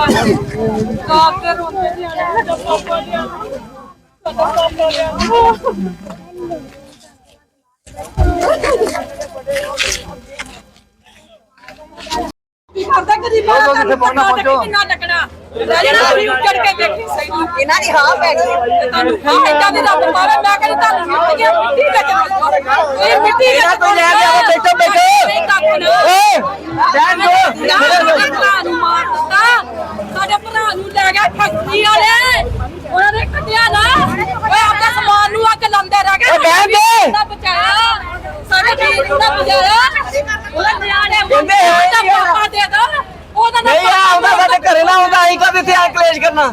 ਬਾਪ ਦੇ ਰੋਂਦੇ ਨਿਆਣੇ ਸਾਡਾ ਪਾਪਾ ਲਿਆ ਸਾਡਾ ਪਾਪਾ ਲਿਆ ਕੀ ਕਰਦਾ ਕਦੀ ਬਾਹਰ ਕਿੱਥੇ ਪਹੁੰਚਣਾ ਪਹੁੰਚੋ ਕਿੰਨਾ ਲੱਗਣਾ ਰਹਿਣਾ ਵੀ ਉੱਜੜ ਕੇ ਦੇਖੀ ਸਹੀ ਇਹਨਾਂ ਦੀ ਹਾਂ ਪੈਣੀ ਹੈ ਤੁਹਾਨੂੰ ਹਾਂ ਇੱਦਾਂ ਦੀ ਰੱਬ ਮਾਰੇ ਮੈਂ ਕਹਿੰਦੀ ਤੁਹਾਨੂੰ ਮਿੱਟੀ ਹੈ ਮਿੱਟੀ ਵਿੱਚ ਮਿਲ ਇਹ ਮਿੱਟੀ ਵਿੱਚ ਕੋਈ ਲੈ ਕੇ ਆਓ, ਬੈਠੋ, ਬੈਠੋ। ਨਹੀਂ ਕੱਖ ਨਾ ਓਏ, ਰਹਿਣ ਦਿਓ। ਸਾਡੇ ਭਰਾ ਨੂੰ ਮਾਰ ਦਿੱਤਾ ਸਾਡੇ ਭਰਾ ਨੂੰ ਲੈ ਗਿਆ ਫੈਕਟਰੀ ਵਾਲੇ। ਉਹਨਾਂ ਨੇ ਕੱਢਿਆ ਨਾ। ਓਏ ਆਪਣੇ ਸਮਾਨ ਨੂੰ ਅੱਗ ਲਾਉਂਦੇ ਰਹਿ ਗਏ। ਓਏ, ਬਹਿਣ ਦੇ। ਉਹਦਾ ਬਚਾਇਆ। ਸਾਡੇ ਵੀਰ ਨੂੰ ਤਾਂ ਬਚਾਇਆ। ਉਹਦਾ ਨਿਆਣੇ ਕਹਿੰਦੇ ਹੈ ਉਹਦਾ ਹੀ ਆ। ਪਾਪਾ ਦੇ ਦੋ। ਉਹਦਾ ਨਾ ਨਹੀਂ ਆ ਆਉਂਦਾ ਸਾਡੇ ਘਰੇ ਨਾ ਆਉਂਦਾ ਅਸੀਂ ਕਦੇ ਇੱਥੇ ਆ ਕਲੇਸ਼ ਕਰਨਾ।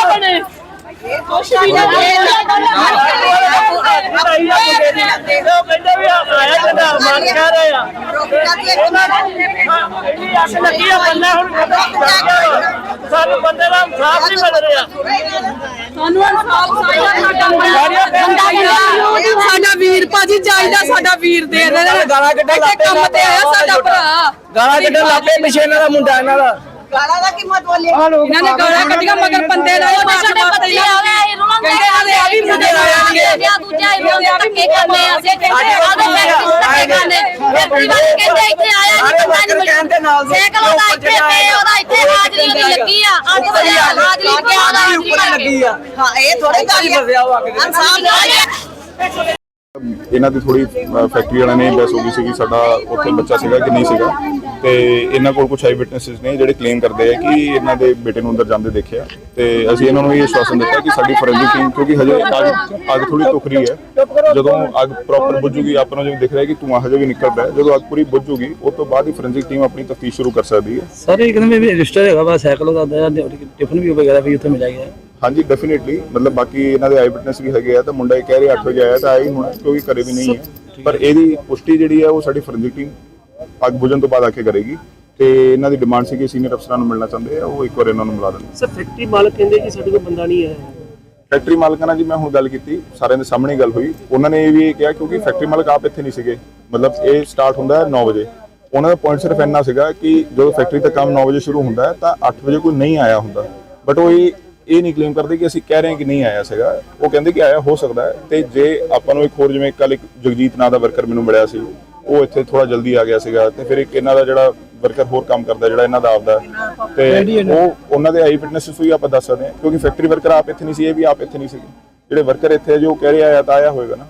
ਕੁਛ ਵੀ ਨਾ ਬਣੇ ਕੁਛ ਵੀ ਨਾ ਕਹਿੰਦੇ ਵੀ ਆਇਆ ਜਨਾ ਮਰ ਕਹਿ ਰਹੇ ਆ ਇੰਨੀ ਅੱਗ ਲੱਗੀ ਆ ਬੰਦਾ ਹੁਣ ਸਾਨੂੰ ਬੰਦੇ ਦਾ ਇਨਸਾਫ ਨਹੀਂ ਮਿਲ ਰਿਹਾ ਸਾਨੂੰ ਇਨਸਾਫ ਚਾਹੀਦਾ ਸਾਡਾ ਸਾਡਾ ਵੀਰ ਭਾਜੀ ਚਾਹੀਦਾ ਸਾਡਾ ਵੀਰ ਦੇ ਦੇ। ਗਾਲਾਂ ਕੱਢਣ ਲੱਗ ਕੰਮ ਤੇ ਆਇਆ ਸਾਡਾ ਭਰਾ। ਗਾਲਾਂ ਕੱਢਣ ਲੱਪੇ ਪਿਛੇ ਇਹਨਾਂ ਦਾ ਮੁੰਡਾ ਇਹਨਾਂ ਦਾ। ਗਾਲਾਂ ਦਾ ਕੀ ਮਤ ਬੋਲੇ ਇਹਨਾਂ ਨੇ ਗਾਲਾਂ ਕੱਢੀਆਂ ਮਗਰ ਬੰਦੇ ਲਾਏ ਸਾਡੇ ਬੱਚੇ ਆਵੇ ਅਸੀਂ ਰੋਣਾਂਗੇ ਕਹਿੰਦੇ ਆਦੇ ਆ ਵੀ ਮੁੰਡੇ ਲਾਇਆ ਆ ਦੂਜਾ ਇਹ ਰੋਣ ਧੱਕੇ ਕਰਨੇ ਆ? ਅਸੀਂ ਕਹਿੰਦੇ ਆਦੇ ਧੱਕੇ ਕਰਨੇ ਫੈਕਟਰੀ ਵਾਲੇ ਕਹਿੰਦੇ ਇੱਥੇ ਆਇਆ ਨਹੀਂ ਪਤਾ ਨਹੀਂ ਕਹਿਣ ਦੇ ਨਾਲ ਦੇ ਸਾਈਕਲ ਉਹਦਾ ਇੱਥੇ ਪਏ ਉਹਦਾ ਇੱਥੇ ਹਾਜ਼ਰੀ ਉਹਦੀ ਲੱਗੀ ਆ ਅੱਜ ਵਜੇ ਹਾਜ਼ਰੀ ਲੱਗਿਆ ਉਹਦਾ ਹਾਜ਼ਰੀ ਉੱਪਰ ਲੱਗੀ ਆ। ਹਾਂ ਇਹ ਥੋੜੀ ਗੱਲ ਹੈ ਅੱਗ ਦੇ ਇਨਸਾਫ ਇਹਨਾਂ ਦੀ ਥੋੜੀ ਫੈਕਟਰੀ ਵਾਲਿਆਂ ਨੇ ਬੈਸ ਹੋ ਗਈ ਸੀਗੀ ਸਾਡਾ ਉੱਥੇ ਬੱਚਾ ਸੀਗਾ ਕਿ ਨਹੀਂ ਸੀਗਾ। ਤੇ ਇਹਨਾਂ ਕੋਲ ਕੁਝ ਆਈ ਵਿਟਨੈਸਸ ਨੇ ਜਿਹੜੇ ਕਲੇਮ ਕਰਦੇ ਆ ਕਿ ਇਹਨਾਂ ਦੇ ਬੇਟੇ ਨੂੰ ਅੰਦਰ ਜਾਂਦੇ ਦੇਖਿਆ। ਤੇ ਅਸੀਂ ਇਹਨਾਂ ਨੂੰ ਇਹ ਆਸ਼ਵਾਸਨ ਦਿੱਤਾ ਕਿ ਸਾਡੀ ਫੋਰੈਂਸਿਕ ਟੀਮ ਕਿਉਂਕਿ ਹਜੇ ਅੱਗ ਅੱਗ ਥੋੜੀ ਤੁਖ ਰਹੀ ਹੈ। ਜਦੋਂ ਅੱਗ ਪ੍ਰੋਪਰ ਬੁੱਝੂਗੀ ਆਪਾਂ ਨੂੰ ਜਿਵੇਂ ਦਿਖ ਰਿਹਾ ਕਿ ਧੂੰਆਂ ਹਜੇ ਵੀ ਨਿਕਲ ਰਿਹਾ ਹੈ। ਜਦੋਂ ਅੱਗ ਪੂਰੀ ਬੁੱਝੂਗੀ ਉਸ ਤੋਂ ਬਾਅਦ ਹੀ ਫੋਰੈਂਸਿਕ ਟੀਮ ਆਪਣੀ ਤਫਤੀਸ਼ ਸ਼ੁਰੂ ਕਰ ਸਕਦੀ ਹੈ। ਸਰ ਇਹ ਕਹਿੰਦੇ ਵੀ ਰਜਿਸਟਰ ਹੈਗਾ ਵਾ ਸਾਈਕਲ ਦਾ ਟਿਫਨ ਵੀ ਵਗੈਰਾ ਵੀ ਉੱਥੇ ਮਿਲਿਆ ਗਿਆ ਹਾਂਜੀ ਡੈਫੀਨਿਟਲੀ ਮਤਲਬ ਬਾਕੀ ਇਹਨਾਂ ਦੇ ਆਈ ਵਿਟਨੈਸ ਵੀ ਹੈਗੇ ਆ ਤਾਂ ਮੁੰਡਾ ਇਹ ਕਹਿ ਰਿਹਾ 8 ਵਜੇ ਆਇਆ ਤਾਂ ਹੀ ਹੋਣਾ ਕਿਉਂਕਿ ਘਰੇ ਵੀ ਨਹੀਂ ਹੈ। ਪਰ ਇਹਦੀ ਪੁਸ਼ਟੀ ਜਿਹੜੀ ਹੈ ਉਹ ਸਾਡੀ ਫੋਰੈਂਸਿਕ ਟੀਮ ਅੱਗ ਬੁਝਣ ਤੋਂ ਬਾਅਦ ਆ ਕੇ ਕਰੇਗੀ ਤੇ ਇਹਨਾਂ ਦੀ ਡਿਮਾਂਡ ਸੀ ਕਿ ਸੀਨੀਅਰ ਅਫਸਰਾਂ ਨੂੰ ਮਿਲਣਾ ਚਾਹੁੰਦੇ ਆ ਉਹ ਇੱਕ ਵਾਰ ਇਹਨਾਂ ਨੂੰ ਮਿਲਾ ਦੇਣ। ਸਰ ਫੈਕਟਰੀ ਮਾਲਕ ਕਹਿੰਦੇ ਕਿ ਸਾਡੇ ਕੋਲ ਬੰਦਾ ਨਹੀਂ ਹੈ। ਫੈਕਟਰੀ ਮਾਲਕਾਂ ਨਾਲ ਜੀ ਮੈਂ ਹੁਣ ਗੱਲ ਕੀਤੀ ਸਾਰਿਆਂ ਦੇ ਸਾਹਮਣੇ ਗੱਲ ਹੋਈ। ਉਹਨਾਂ ਨੇ ਇਹ ਵੀ ਕਿਹਾ ਕਿਉਂਕਿ ਫੈਕਟਰੀ ਮਾਲਕ ਆਪ ਇੱਥੇ ਨਹੀਂ ਸੀਗੇ। ਮਤਲਬ ਇਹ ਸਟਾਰਟ ਹੁੰਦਾ ਹੈ 9 ਵਜੇ। ਉਹਨਾਂ ਦਾ ਪੁਆਇੰਟ ਸਿਰਫ ਇੰਨਾ ਸੀਗਾ ਕਿ ਜਦੋਂ ਫੈਕਟਰੀ ਦਾ ਕੰਮ 9 ਵਜੇ ਸ਼ੁਰੂ ਹੁੰਦਾ ਹੈ ਤਾਂ 8 ਵਜੇ ਕੋਈ ਨਹੀਂ ਆਇਆ ਹੁੰਦਾ। ਬਟ ਉਹ ਇਹ ਇਹ ਨਹੀਂ ਕਲੇਮ ਕਰਦੇ ਕਿ ਅਸੀਂ ਕਹਿ ਰਹੇ ਹਾਂ ਕਿ ਨਹੀਂ ਆਇਆ ਸੀਗਾ। ਉਹ ਕਹਿੰਦੇ ਕਿ ਆਇਆ ਹੋ ਸਕਦਾ ਹੈ ਤੇ ਜੇ ਆਪਾਂ ਨੂੰ ਇੱਕ ਹੋਰ ਜਿਵੇਂ ਕੱਲ ਇੱਕ ਜਗਜੀਤ ਨਾਂ ਦਾ ਵਰਕਰ ਮੈਨੂੰ ਮਿਲਿਆ ਸੀ ਉਹ ਇੱਥੇ ਥੋੜਾ ਜਲਦੀ ਆ ਗਿਆ ਸੀਗਾ ਤੇ ਫਿਰ ਇੱਕ ਇਹਨਾਂ ਦਾ ਜਿਹੜਾ ਵਰਕਰ ਹੋਰ ਕੰਮ ਕਰਦਾ ਜਿਹੜਾ ਇਹਨਾਂ ਦਾ ਆਪਦਾ ਤੇ ਉਹ ਉਹਨਾਂ ਦੇ ਆਈ ਫਿਟਨੈਸ ਵੀ ਆਪਾਂ ਦੱਸ ਸਕਦੇ ਹਾਂ ਕਿਉਂਕਿ ਫੈਕਟਰੀ ਵਰਕਰ ਆਪ ਇੱਥੇ ਨਹੀਂ ਸੀ ਇਹ ਵੀ ਆਪ ਇੱਥੇ ਨਹੀਂ ਸੀਗੇ। ਜਿਹੜੇ ਵਰਕਰ ਇੱਥੇ ਆ ਜੋ ਕਹਿ ਰਿਹਾ ਆਇਆ ਤਾਂ ਆਇਆ ਹੋਏਗਾ ਨਾ।